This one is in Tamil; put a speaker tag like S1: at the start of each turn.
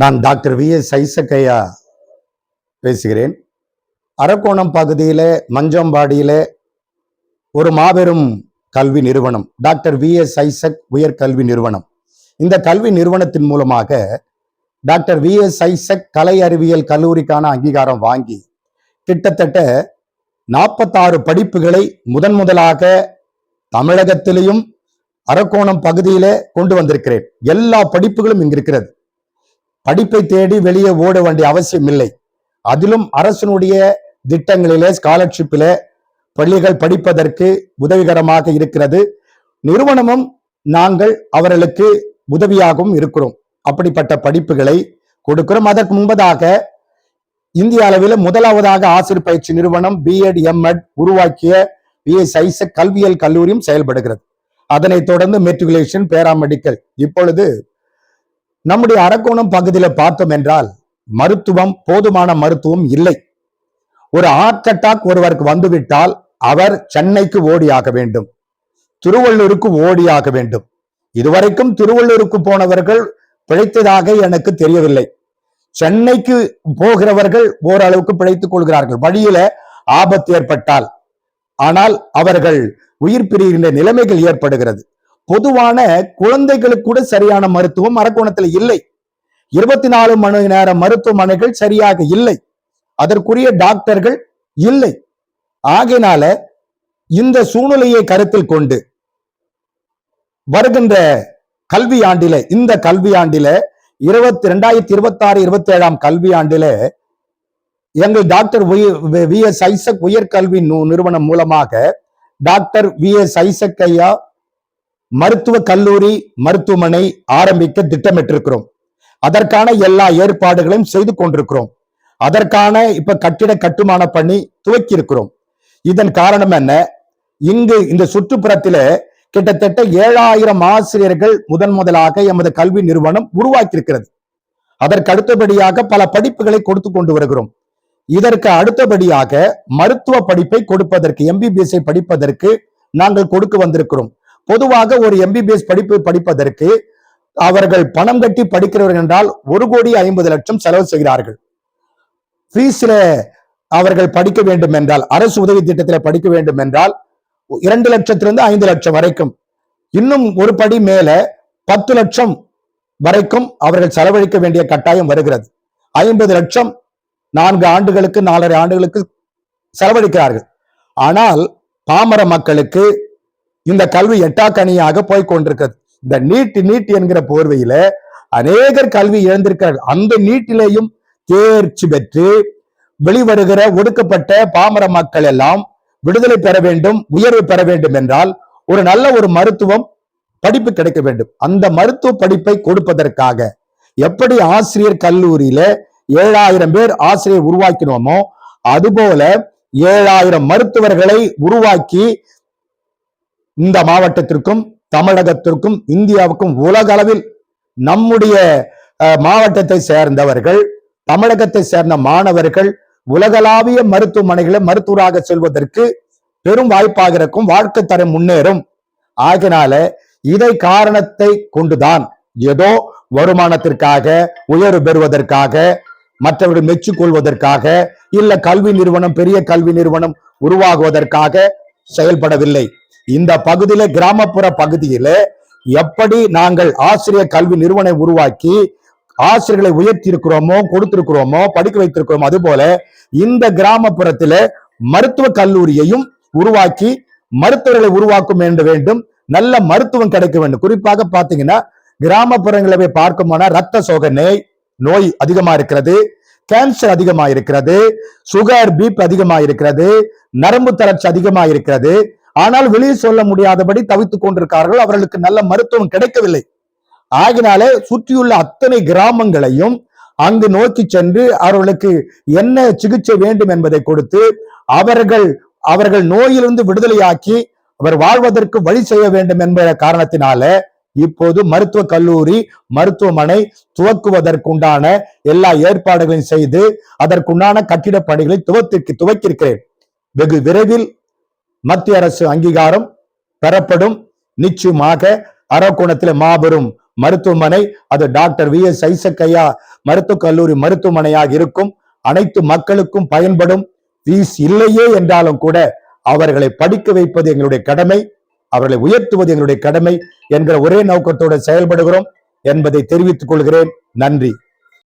S1: நான் டாக்டர் வி எஸ் ஐசக்கையா பேசுகிறேன். அரக்கோணம் பகுதியில் மஞ்சம்பாடியில் ஒரு மாபெரும் கல்வி நிறுவனம் டாக்டர் வி எஸ் ஐசக் உயர்கல்வி நிறுவனம். இந்த கல்வி நிறுவனத்தின் மூலமாக டாக்டர் வி எஸ் ஐசக் கலை அறிவியல் கல்லூரிக்கான அங்கீகாரம் வாங்கி கிட்டத்தட்ட நாற்பத்தாறு படிப்புகளை முதன் முதலாக தமிழகத்திலையும் அரக்கோணம் பகுதியில் கொண்டு வந்திருக்கிறேன். எல்லா படிப்புகளும் இங்கிருக்கிறது. படிப்பை தேடி வெளியே ஓட வேண்டிய அவசியம் இல்லை அதிலும் அரசனுடைய திட்டங்களிலே ஸ்காலர்ஷிப்பிலே பள்ளிகள் படிப்பதற்கு உதவிகரமாக இருக்கிறது. நிறுவனமும் நாங்கள் அவர்களுக்கு உதவியாகவும் இருக்கிறோம். அப்படிப்பட்ட படிப்புகளை கொடுக்கிறோம். அதற்கு முன்பதாக இந்திய அளவில் முதலாவதாக ஆசிரியர் பயிற்சி நிறுவனம் பிஎட் எம்எட் உருவாக்கிய பிஎஸ் ஐசக் கல்வியியல் கல்லூரியும் செயல்படுகிறது. அதனைத் தொடர்ந்து மெட்ரிகுலேஷன் பேராமெடிக்கல் இப்பொழுது நம்முடைய அரக்கோணம் பகுதியில பார்த்தோம் என்றால் மருத்துவம் போதுமான மருத்துவம் இல்லை. ஒரு ஹார்ட் அட்டாக் ஒருவருக்கு வந்துவிட்டால் அவர் சென்னைக்கு ஓடியாக வேண்டும். திருவள்ளூருக்கு ஓடியாக வேண்டும். இதுவரைக்கும் திருவள்ளூருக்கு போனவர்கள் பிழைத்ததாக எனக்கு தெரியவில்லை. சென்னைக்கு போகிறவர்கள் ஓரளவுக்கு பிழைத்துக் கொள்கிறார்கள். வழியில ஆபத்து ஏற்பட்டால். ஆனால் அவர்கள் உயிர் பிரிகின்ற நிலைமைகள் ஏற்படுகிறது. பொதுவான குழந்தைகளுக்கு கூட சரியான மருத்துவம் அரக்கோணத்தில் இல்லை. இருபத்தி நாலு மணி நேர மருத்துவமனைகள் சரியாக இல்லை. அதற்குரிய டாக்டர்கள் இல்லை. ஆகையினால இந்த சூழ்நிலையை கருத்தில் கொண்டு வருகின்ற கல்வி ஆண்டில இந்த கல்வி ஆண்டில இருபத்தி ரெண்டாயிரத்தி இருபத்தி ஆறு இருபத்தி ஏழாம் கல்வி ஆண்டில எங்கள் டாக்டர் வி எஸ் ஐசக் உயர்கல்வி நிறுவனம் மூலமாக டாக்டர் வி எஸ் ஐசக் ஐயா மருத்துவ கல்லூரி மருத்துவமனை ஆரம்பிக்க திட்டமிட்டிருக்கிறோம். அதற்கான எல்லா ஏற்பாடுகளையும் செய்து கொண்டிருக்கிறோம். அதற்கான இப்ப கட்டிட கட்டுமான பண்ணி துவக்கி இருக்கிறோம் இதன் காரணம் என்ன? இங்கு இந்த சுற்றுப்புறத்தில கிட்டத்தட்ட ஏழாயிரம் ஆசிரியர்கள் முதன் முதலாக எமது கல்வி நிறுவனம் உருவாக்கியிருக்கிறது. அதற்கு அடுத்தபடியாக பல படிப்புகளை கொடுத்து கொண்டு வருகிறோம். இதற்கு அடுத்தபடியாக மருத்துவ படிப்பை கொடுப்பதற்கு எம்பிபிஎஸ்ஐ படிப்பதற்கு நாங்கள் கொடுக்க வந்திருக்கிறோம். பொதுவாக ஒரு எம்பிபிஎஸ் படிப்பு படிப்பதற்கு அவர்கள் பணம் கட்டி படிக்கிறவர்கள் என்றால் ஒரு கோடி ஐம்பது லட்சம் செலவு செய்கிறார்கள். ஃபீஸ்ல அவர்கள் படிக்க வேண்டும் என்றால் அரசு உதவி திட்டத்தில் படிக்க வேண்டும் என்றால் இரண்டு லட்சத்திலிருந்து ஐந்து லட்சம் வரைக்கும். இன்னும் ஒரு படி மேல பத்து லட்சம் வரைக்கும் அவர்கள் செலவழிக்க வேண்டிய கட்டாயம் வருகிறது. ஐம்பது லட்சம் நான்கு ஆண்டுகளுக்கு நாலரை ஆண்டுகளுக்கு செலவழிக்கிறார்கள். ஆனால் பாமர மக்களுக்கு இந்த கல்வி எட்டாக்கணியாக போய் கொண்டிருக்கிறது இந்த நீட் நீட் என்கிற போர்வையில அநேகர் கல்வி இழந்திருக்கிறார்கள். அந்த நீட்டிலேயும் தேர்ச்சி பெற்று வெளிவருகிற ஒடுக்கப்பட்ட பாமர மக்கள் எல்லாம் விடுதலை பெற வேண்டும் உயர்வு பெற வேண்டும் என்றால் ஒரு நல்ல ஒரு மருத்துவம் படிப்பு கிடைக்க வேண்டும். அந்த மருத்துவ படிப்பை கொடுப்பதற்காக எப்படி ஆசிரியர் கல்லூரியில ஏழாயிரம் பேர் ஆசிரியர் உருவாக்கினோமோ அதுபோல ஏழாயிரம் மருத்துவர்களை உருவாக்கி இந்த மாவட்டத்திற்கும் தமிழகத்திற்கும் இந்தியாவுக்கும் உலக அளவில் நம்முடைய மாவட்டத்தை சேர்ந்தவர்கள் தமிழகத்தை சேர்ந்த மாணவர்கள் உலகளாவிய மருத்துவமனைகளை மருத்துவராக செல்வதற்கு பெரும் வாய்ப்பாக இருக்கும் வாழ்க்கை தரம் முன்னேறும். ஆகினால இதை காரணத்தை கொண்டுதான் ஏதோ வருமானத்திற்காக உயர்வு பெறுவதற்காக மற்றவர்கள் மெச்சுக் கொள்வதற்காக இல்ல கல்வி நிறுவனம் பெரிய கல்வி நிறுவனம் உருவாகுவதற்காக செயல்படவில்லை. இந்த பகுதியில கிராமப்புற பகுதியில எப்படி நாங்கள் ஆசிரியர் கல்வி நிறுவனம் உருவாக்கி ஆசிரியர்களை உயர்த்தி இருக்கிறோமோ கொடுத்திருக்கிறோமோ படிக்க வைத்திருக்கிறோமோ அதுபோல இந்த கிராமப்புறத்தில மருத்துவ கல்லூரியையும் உருவாக்கி மருத்துவர்களை உருவாக்கும் என்று வேண்டும் நல்ல மருத்துவம் கிடைக்க வேண்டும். குறிப்பாக பாத்தீங்கன்னா கிராமப்புறங்களை போய் பார்க்கும்போனா ரத்த சோகனை நோய் நோய் அதிகமா இருக்கிறது கேன்சர் அதிகமா இருக்கிறது சுகர் பீப் அதிகமா இருக்கிறது நரம்பு தளர்ச்சி அதிகமா இருக்கிறது ஆனால் வெளியே சொல்ல முடியாதபடி தவித்துக் கொண்டிருக்கார்கள். அவர்களுக்கு நல்ல மருத்துவம் கிடைக்கவில்லை. ஆகினாலே சுற்றியுள்ள அத்தனை கிராமங்களையும் அங்கு நோக்கி சென்று அவர்களுக்கு என்ன சிகிச்சை வேண்டும் என்பதை கொடுத்து அவர்கள் அவர்கள் நோயிலிருந்து விடுதலையாக்கி அவர் வாழ்வதற்கு வழி செய்ய வேண்டும் என்ற காரணத்தினால இப்போது மருத்துவ கல்லூரி மருத்துவமனை துவக்குவதற்குண்டான எல்லா ஏற்பாடுகளையும் செய்து அதற்குண்டான கட்டிட பணிகளை துவத்திற்கு துவக்கியிருக்கிறேன். வெகு விரைவில் மத்திய அரசு அங்கீகாரம் பெறப்படும். நிச்சயமாக அரக்கோணத்தில் மாபெரும் மருத்துவமனை அது டாக்டர் வி. எஸ். ஐசக்கையா மருத்துவக் கல்லூரி மருத்துவமனையாக இருக்கும். அனைத்து மக்களுக்கும் பயன்படும். ஃபீஸ் இல்லையே என்றாலும் கூட அவர்களை படிக்க வைப்பது எங்களுடைய கடமை அவர்களை உயர்த்துவது எங்களுடைய கடமை என்கிற ஒரே நோக்கத்தோடு செயல்படுகிறோம் என்பதை தெரிவித்துக் கொள்கிறேன். நன்றி.